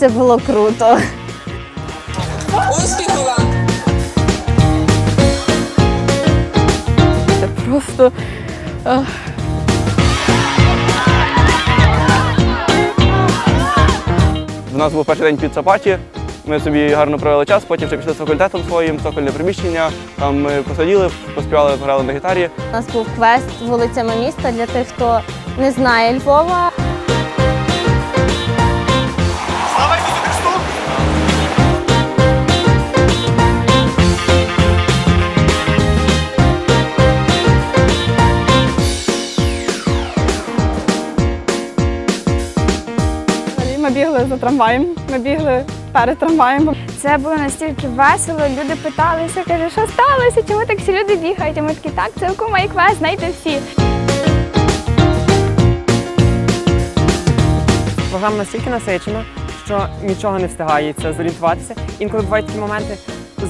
Це було круто. Успіху вам! Це просто. ах. У нас був перший день під Сапаті. Ми собі гарно провели час, потім ще пішли з факультетом своїм, цокольне приміщення. Там ми посиділи, поспівали, пограли на гітарі. У нас був квест вулицями міста для тих, хто не знає Львова. Ми бігли за трамваєм, ми бігли перед трамваєм. Це було настільки весело. Люди питалися, каже, що сталося? Чому так всі люди бігають? А ми такі, так, це у кума і квест, знайте всі. Програма настільки насичена, що нічого не встигається зорієнтуватися. Інколи бувають такі моменти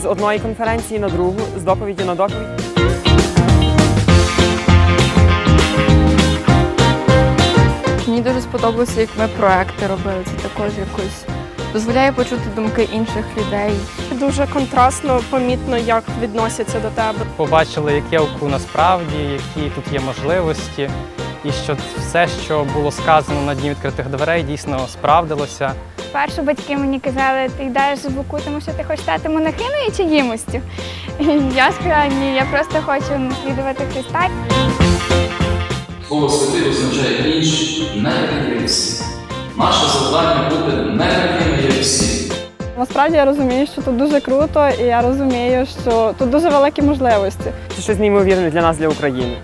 з одної конференції на другу, з доповіді на доповідь. Мені дуже сподобалося, як ми проекти робили. Це також якось дозволяє почути думки інших людей. Дуже контрастно, помітно, як відносяться до тебе. побачили, яке ОКУ насправді, які тут є можливості, і що все, що було сказано на дні відкритих дверей, дійсно справдилося. Перше батьки мені казали, ти йдеш в буку, тому що ти хочеш стати монахиною чи їмостю. Я сказала, ні, я просто хочу наслідувати Христа. Слово святий означає не такими, як всі. Насправді я розумію, що тут дуже круто, і я розумію, що тут дуже великі можливості. Це щось неймовірне для нас, для України.